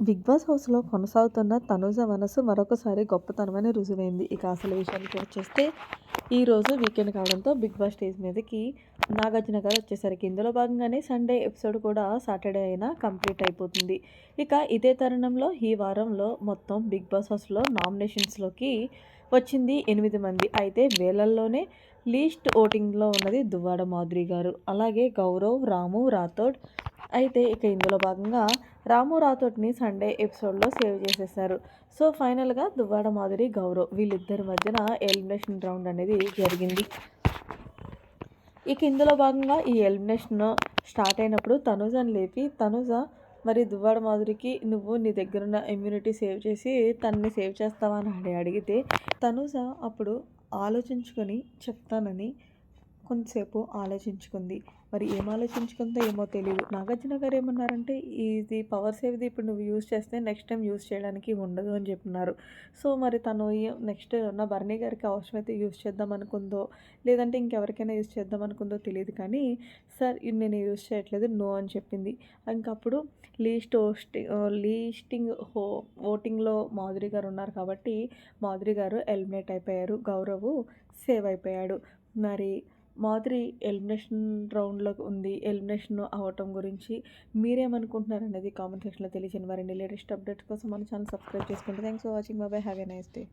Big boss హౌస్లో కొనసాగుతున్న తనుజ మనసు మరొకసారి గొప్పతనమని రుజువైంది. ఇక అసలు విషయానికి వచ్చేస్తే ఈరోజు వీకెండ్ కావడంతో బిగ్ బాస్ స్టేజ్ మీదకి నాగార్జున గారు వచ్చేసరికి. ఇందులో భాగంగానే సండే ఎపిసోడ్ కూడా సాటర్డే అయినా కంప్లీట్ అయిపోతుంది. ఇక ఇదే తరుణంలో ఈ వారంలో మొత్తం బిగ్ బాస్ హౌస్లో నామినేషన్స్లోకి వచ్చింది ఎనిమిది మంది. అయితే వేలల్లోనే లీస్ట్ ఓటింగ్లో ఉన్నది దువ్వాడ మాధురి గారు. అలాగే గౌరవ్ రాము రాథోడ్ అయితే ఇక ఇందులో భాగంగా రాము రాథోడ్ని సండే ఎపిసోడ్లో సేవ్ చేసేసారు. సో ఫైనల్గా దువ్వాడ మాధురి గౌరవ్ వీళ్ళిద్దరి మధ్యన ఎలిమినేషన్ రౌండ్ అనేది జరిగింది. ఇక ఇందులో భాగంగా ఈ ఎలిమినేషన్ స్టార్ట్ అయినప్పుడు తనుజని లేపి తనుజ మరి దువ్వాడ మాధురికి నువ్వు నీ దగ్గర ఉన్న ఇమ్యూనిటీ సేవ్ చేసి తనని సేవ్ చేస్తావా? అని అడిగితే తనుజ అప్పుడు ఆలోచించుకొని చెప్తానని కొంతసేపు ఆలోచించుకుంది. మరి ఏం ఆలోచించుకుందో ఏమో తెలియదు నాగార్జున గారు ఏమన్నారంటే ఇది పవర్ సేవ్ది ఇప్పుడు నువ్వు యూజ్ చేస్తే నెక్స్ట్ టైం యూజ్ చేయడానికి ఉండదు అని చెప్పినారు. సో మరి తను నెక్స్ట్ నా భరణి గారికి అవసరమైతే యూజ్ చేద్దాం అనుకుందో లేదంటే ఇంకెవరికైనా యూజ్ చేద్దాం అనుకుందో తెలియదు కానీ సార్ నేను యూజ్ చేయట్లేదు నో అని చెప్పింది. ఇంకప్పుడు లీస్ట్ లీస్టింగ్ హో ఓటింగ్లో మాధురి గారు ఉన్నారు కాబట్టి మాధురి గారు ఎలిమినేట్ అయిపోయారు. గౌరవ్ సేవ్ అయిపోయాడు. మరి మాధురి ఎలిమినేషన్ రౌండ్లో ఉంది. ఎలిమినేషన్ అవ్వటం గురించి మీరేమనుకుంటున్నారు అనేది కామెంట్ సెక్షన్లో తెలియజేయండి. మరిన్ని లేటెస్ట్ అప్డేట్స్ కోసం మన ఛానల్ సబ్స్క్రైబ్ చేసుకోండి. Thanks for watching. బాబాయ్ హ్యావ్ ఎ నైస్ డే.